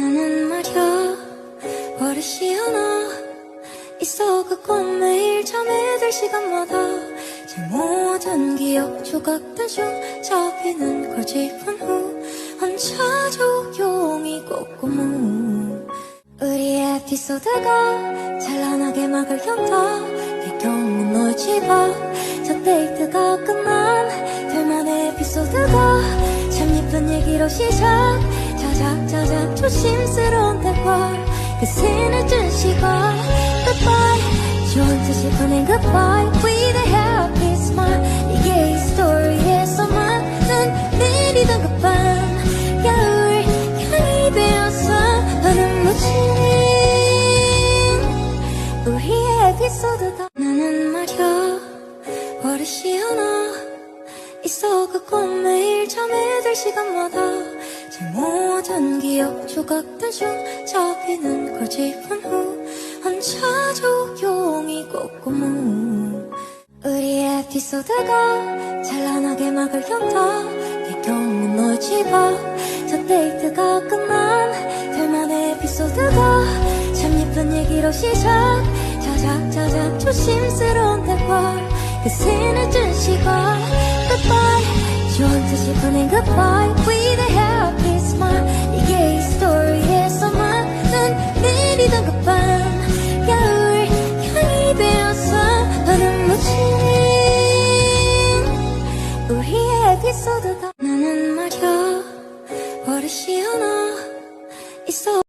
나는 말야. 버릇이 하나 있어. 그건 매일 잠에 들 시간마다 제 모든 기억 조각들 중 잡히는 걸 짚은 후 혼자 조용히 꼼꼼무 우리 에피소드가 찬란하게 막을 연다 배경은 널 집어. 저 데이트가 끝난 둘만의 에피소드가 참 예쁜 얘기로 시작 자작자작 조심스러운 대화. 그 신을 준 시간 Goodbye. 좋은 뜻이 보낸 goodbye. With a happy smile. 이게 이 스토리에서만 눈 내리던 그밤 겨울 향이 배어서 너는 묻힌 우리의 에피소드다 나는 말야. 버릇이 하나 있어. 그건 매일 잠에 들 시간마다 제 모든 기억 조각들 중 잡히는 걸 짚은 후 혼자 조용히 꼼꼼무 우리 에피소드가 찬란하게 막을 연다 배경은 널 집어 저 데이트가 끝난 둘만의 에피소드가 참 예쁜 얘기로 시작 자작자작 조심스러운 대화 그 신을 준 시간 Goodbye 좋은 뜻이 보낸 goodbye 있어도 다 나는 말야. 버릇이 하나 있어